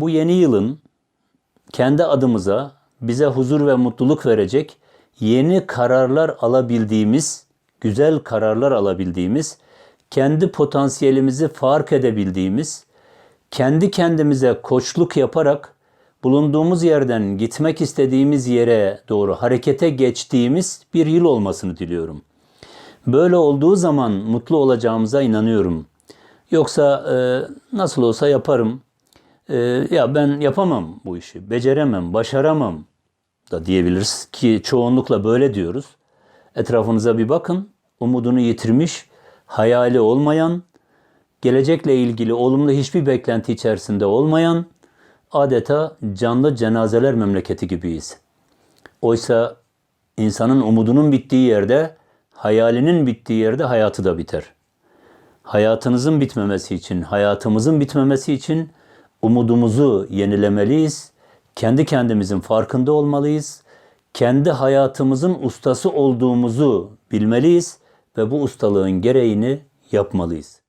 bu yeni yılın kendi adımıza bize huzur ve mutluluk verecek yeni kararlar alabildiğimiz, güzel kararlar alabildiğimiz, kendi potansiyelimizi fark edebildiğimiz, kendi kendimize koçluk yaparak bulunduğumuz yerden gitmek istediğimiz yere doğru harekete geçtiğimiz bir yıl olmasını diliyorum. Böyle olduğu zaman mutlu olacağımıza inanıyorum. Yoksa e, nasıl olsa yaparım. E, ya ben yapamam bu işi, beceremem, başaramam da diyebiliriz ki çoğunlukla böyle diyoruz. Etrafınıza bir bakın, umudunu yitirmiş, hayali olmayan, gelecekle ilgili olumlu hiçbir beklenti içerisinde olmayan, adeta canlı cenazeler memleketi gibiyiz. Oysa insanın umudunun bittiği yerde, hayalinin bittiği yerde hayatı da biter. Hayatınızın bitmemesi için, hayatımızın bitmemesi için umudumuzu yenilemeliyiz. Kendi kendimizin farkında olmalıyız. Kendi hayatımızın ustası olduğumuzu bilmeliyiz ve bu ustalığın gereğini yapmalıyız.